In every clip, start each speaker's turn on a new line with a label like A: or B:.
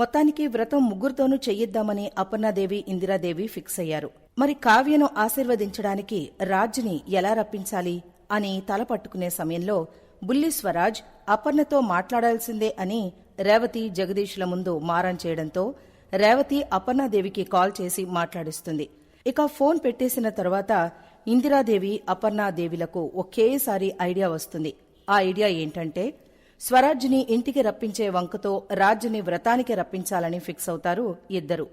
A: మొత్తానికి వ్రతం ముగ్గురితోనూ చెయ్యిద్దామని అపర్ణాదేవి ఇందిరాదేవి ఫిక్స్ అయ్యారు. మరి కావ్యను ఆశీర్వదించడానికి రాజ్ని ఎలా రప్పించాలి అని తల పట్టుకునే సమయంలో బుల్లి స్వరాజ్ అపర్ణతో మాట్లాడాల్సిందే అని రేవతి జగదీష్ల ముందు మారం చేయడంతో రేవతి అపర్ణాదేవికి కాల్ చేసి మాట్లాడిస్తుంది. ఇక ఫోన్ పెట్టేసిన తర్వాత ఇందిరాదేవి అపర్ణాదేవిలకు ఒకేసారి ఐడియా వస్తుంది. ఆ ఐడియా ఏంటంటే స్వరాజ్ని ఇంటికి రప్పించే వంకతో రాజ్ని వ్రతానికి రప్పించాలని ఫిక్స్ అవుతారు ఇద్దరు.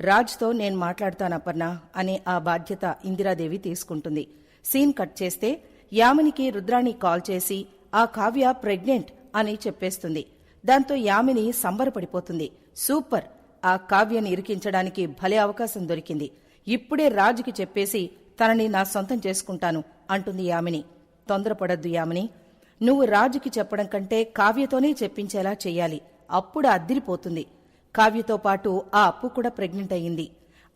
A: రాజ్తో నేను మాట్లాడతానపర్ణ అనే ఆ బాధ్యత ఇందిరాదేవి తీసుకుంటుంది. సీన్ కట్ చేస్తే యామినికి రుద్రాణి కాల్ చేసి ఆ కావ్య ప్రెగ్నెంట్ అని చెప్పేస్తుంది. దాంతో యామిని సంబరపడిపోతుంది. సూపర్! ఆ కావ్యని ఇరికించడానికి భలే అవకాశం దొరికింది. ఇప్పుడే రాజుకి చెప్పేసి తనని నా సొంతం చేసుకుంటాను అంటుంది యామిని. తొందరపడద్దు యామిని. నువ్వు రాజుకి చెప్పడం కంటే కావ్యతోనే చెప్పించేలా చెయ్యాలి. అప్పుడు అద్దిరిపోతుంది కావ్యతో పాటు ఆ అప్పు కూడా ప్రెగ్నెంట్ అయ్యింది.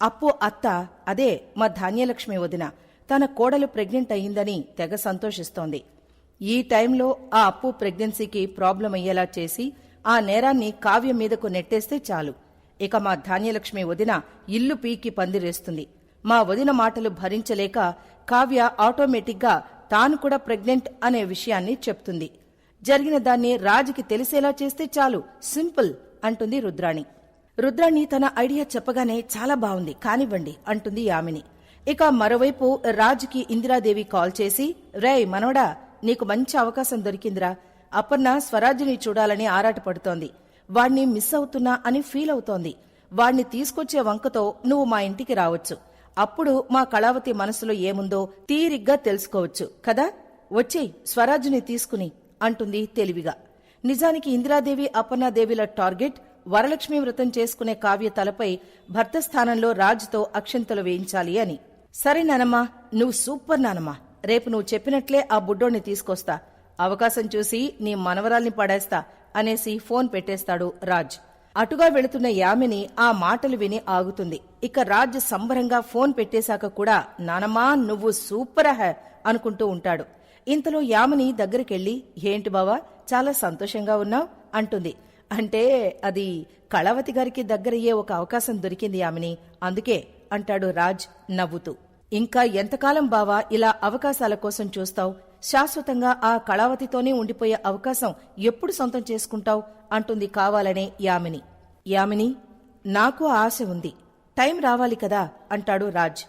A: అప్పు అత్త అదే మా ధాన్యలక్ష్మి వదిన తన కోడలు ప్రెగ్నెంట్ అయ్యిందని తెగ సంతోషిస్తోంది. ఈ టైంలో ఆ అప్పు ప్రెగ్నెన్సీకి ప్రాబ్లం అయ్యేలా చేసి ఆ నేరాన్ని కావ్య మీదకు నెట్టేస్తే చాలు. ఇక మా ధాన్యలక్ష్మి వదిన ఇల్లు పీకి పందిరేస్తుంది. మా వదిన మాటలు భరించలేక కావ్య ఆటోమేటిక్గా తాను కూడా ప్రెగ్నెంట్ అనే విషయాన్ని చెప్తుంది. జరిగిన దాన్ని రాజుకి తెలిసేలా చేస్తే చాలు సింపుల్ అంటుంది రుద్రాణి. రుద్రాణి తన ఐడియా చెప్పగానే చాలా బాగుంది కానివ్వండి అంటుంది యామిని. ఇక మరోవైపు రాజుకి ఇందిరాదేవి కాల్ చేసి రేయ్ మనవడా నీకు మంచి అవకాశం దొరికిందిరా. అపర్ణ స్వరాజ్యుని చూడాలని ఆరాటపడుతోంది వాణ్ణి మిస్ అవుతున్నా అని ఫీల్ అవుతోంది. వాణ్ణి తీసుకొచ్చే వంకతో నువ్వు మా ఇంటికి రావచ్చు. అప్పుడు మా కళావతి మనసులో ఏముందో తీరిగ్గా తెలుసుకోవచ్చు కదా? వచ్చేయ్ స్వరాజుని తీసుకుని అంటుంది తెలివిగా. నిజానికి ఇందిరాదేవి అపర్ణాదేవిల టార్గెట్ వరలక్ష్మి వ్రతం చేసుకునే కావ్య తలపై భర్త స్థానంలో రాజుతో అక్షంతలు వేయించాలి అని. సరే నానమ్మా నువ్వు సూపర్ నానమ్మా. రేపు నువ్వు చెప్పినట్లే ఆ బుడ్డోణ్ణి తీసుకొస్తా. అవకాశం చూసి నీ మనవరాల్ని పడేస్తా అనేసి ఫోన్ పెట్టేస్తాడు రాజ్. అటుగా వెళుతున్న యామిని ఆ మాటలు విని ఆగుతుంది. ఇక రాజ్ సంబరంగా ఫోన్ పెట్టేశాక కూడా నానమ్మా నువ్వు సూపర్ హ అనుకుంటూ ఉంటాడు. ఇంతలో యామిని దగ్గరికెళ్ళి ఏంటి బావా చాలా సంతోషంగా ఉన్నావు అంటుంది. అంటే అది కళావతి గారికి దగ్గరయ్యే ఒక అవకాశం దొరికింది యామిని. అందుకే అంటాడు రాజ్ నవ్వుతూ. ఇంకా ఎంతకాలం బావా ఇలా అవకాశాల కోసం చూస్తావు? శాశ్వతంగా ఆ కళావతితోనే ఉండిపోయే అవకాశం ఎప్పుడు సొంతం చేసుకుంటావు? అంటుంది కావాలనే యామిని. యామిని నాకు ఆశ ఉంది. టైం రావాలి కదా? అంటాడు రాజ్.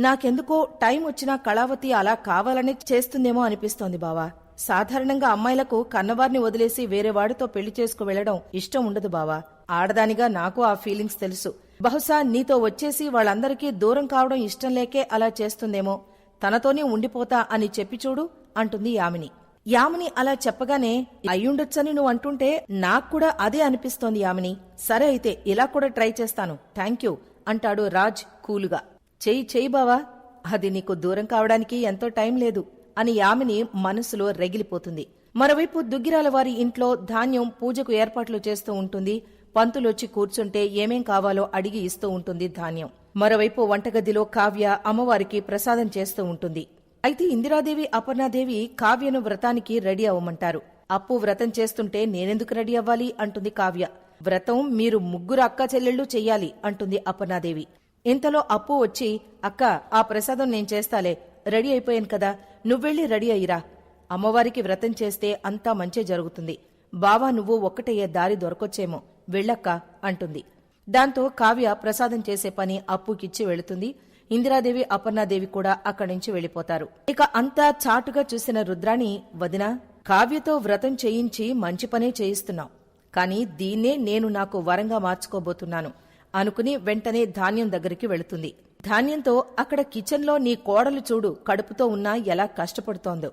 A: నాకెందుకో టైం వచ్చినా కళావతి అలా కావాలనే చేస్తుందేమో అనిపిస్తోంది బావా. సాధారణంగా అమ్మాయిలకు కన్నవారిని వదిలేసి వేరే వాడితో పెళ్ళి చేసుకు వెళ్ళడం ఇష్టం ఉండదు బావా. ఆడదానిగా నాకు ఆ ఫీలింగ్స్ తెలుసు. బహుశా నీతో వచ్చేసి వాళ్ళందరికీ దూరం కావడం ఇష్టం లేకే అలా చేస్తుందేమో. తనతోనే ఉండిపోతా అని చెప్పి చూడు అంటుంది యామిని. యామిని అలా చెప్పగానే అయ్యుండొచ్చని నువ్వు అంటుంటే నాకు కూడా అదే అనిపిస్తోంది యామిని. సరే అయితే ఇలా కూడా ట్రై చేస్తాను. థ్యాంక్ యూ అంటాడు రాజ్ కూలుగా. చెయ్యి చెయ్యి బావా. అది నీకు దూరం కావడానికి ఎంతో టైం లేదు అని యామిని మనసులో రగిలిపోతుంది. మరోవైపు దుగ్గిరాల వారి ఇంట్లో ధాన్యం పూజకు ఏర్పాట్లు చేస్తూ ఉంటుంది. పంతులొచ్చి కూర్చుంటే ఏమేం కావాలో అడిగి ఇస్తూ ఉంటుంది ధాన్యం. మరోవైపు వంటగదిలో కావ్య అమ్మవారికి ప్రసాదం చేస్తూ ఉంటుంది. అయితే ఇందిరాదేవి అపర్ణాదేవి కావ్యను వ్రతానికి రెడీ అవ్వమంటారు. అప్పు వ్రతం చేస్తుంటే నేనెందుకు రెడీ అవ్వాలి? అంటుంది కావ్య. వ్రతం మీరు ముగ్గురు అక్క చెల్లెళ్ళు చెయ్యాలి అంటుంది అపర్ణాదేవి. ఇంతలో అప్పు వచ్చి అక్క ఆ ప్రసాదం నేను చేస్తాలే రెడీ అయిపోయాను కదా నువ్వెళ్ళి రెడీ అయ్యిరా. అమ్మవారికి వ్రతం చేస్తే అంతా మంచే జరుగుతుంది. బావా నువ్వు ఒక్కటయ్యే దారి దొరకొచ్చేమో వెళ్ళక్క అంటుంది. దాంతో కావ్య ప్రసాదం చేసే పని అప్పుకిచ్చి వెళుతుంది. ఇందిరాదేవి అపర్ణాదేవి కూడా అక్కడి నుంచి వెళ్ళిపోతారు ఇక అంతా చాటుగా చూసిన రుద్రాణి వదిన కావ్యతో వ్రతం చేయించి మంచి పనే చేయిస్తున్నావు. కాని దీన్నే నేను నాకు వరంగా మార్చుకోబోతున్నాను అనుకుని వెంటనే ధాన్యం దగ్గరికి వెళుతుంది. ధాన్యంతో అక్కడ కిచెన్లో నీ కోడలు చూడు కడుపుతో ఉన్నా ఎలా కష్టపడుతోందో.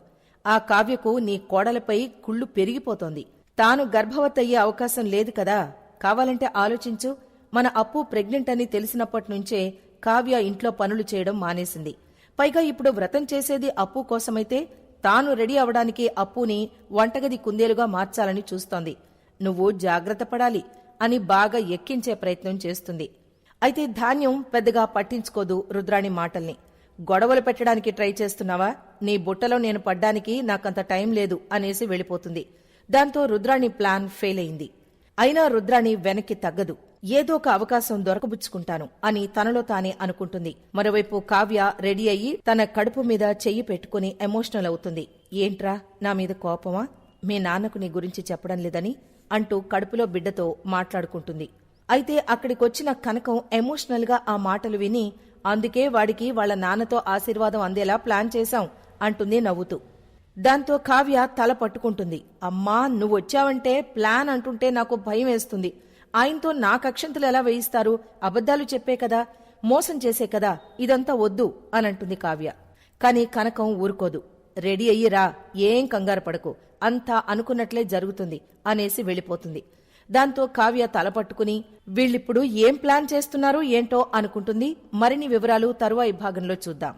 A: ఆ కావ్యకు నీ కోడలపై కుళ్ళు పెరిగిపోతోంది. తాను గర్భవతయ్యే అవకాశం లేదు కదా. కావాలంటే ఆలోచించు. మన అప్పు ప్రెగ్నెంట్ అని తెలిసినప్పటి నుంచే కావ్య ఇంట్లో పనులు చేయడం మానేసింది. పైగా ఇప్పుడు వ్రతం చేసేది అప్పు కోసమైతే తాను రెడీ అవడానికి అప్పుని వంటగది కుందేలుగా మార్చాలని చూస్తోంది. నువ్వు జాగ్రత్త పడాలి అని బాగా ఎక్కించే ప్రయత్నం చేస్తుంది. అయితే ధాన్యం పెద్దగా పట్టించుకోదు రుద్రాణి మాటల్ని. గొడవలు పెట్టడానికి ట్రై చేస్తున్నావా? నీ బుట్టలో నేను పడ్డానికి నాకంత టైం లేదు అనేసి వెళ్ళిపోతుంది. దాంతో రుద్రాణి ప్లాన్ ఫెయిల్ అయింది. అయినా రుద్రాణి వెనక్కి తగ్గదు. ఏదో ఒక అవకాశం దొరకబుచ్చుకుంటాను అని తనలో తానే అనుకుంటుంది. మరోవైపు కావ్య రెడీ అయ్యి తన కడుపు మీద చెయ్యి పెట్టుకుని ఎమోషనల్ అవుతుంది. ఏంట్రా నా మీద కోపమా? మీ నాన్నకు నీ గురించి చెప్పడం లేదని అంటూ కడుపులో బిడ్డతో మాట్లాడుకుంటుంది. అయితే అక్కడికొచ్చిన కనకం ఎమోషనల్గా ఆ మాటలు విని అందుకే వాడికి వాళ్ళ నాన్నతో ఆశీర్వాదం అందేలా ప్లాన్ చేశాం అంటుంది నవ్వుతూ. దాంతో కావ్య తల పట్టుకుంటుంది. అమ్మా నువ్వొచ్చావంటే ప్లాన్ అంటుంటే నాకు భయం వేస్తుంది. ఆయనతో నా కక్షంతులు ఎలా వేయిస్తారు? అబద్ధాలు చెప్పే కదా? మోసం చేసే కదా? ఇదంతా వద్దు అనంటుంది కావ్య. కాని కనకం ఊరుకోదు. రెడీ అయ్యిరా ఏం కంగారు పడకు. అంతా అనుకున్నట్లే జరుగుతుంది అనేసి వెళ్ళిపోతుంది. దాంతో కావ్య తలపట్టుకుని వీళ్ళిప్పుడు ఏం ప్లాన్ చేస్తున్నారో ఏంటో అనుకుంటుంది. మరిన్ని వివరాలు తరువాయి భాగంలో చూద్దాం.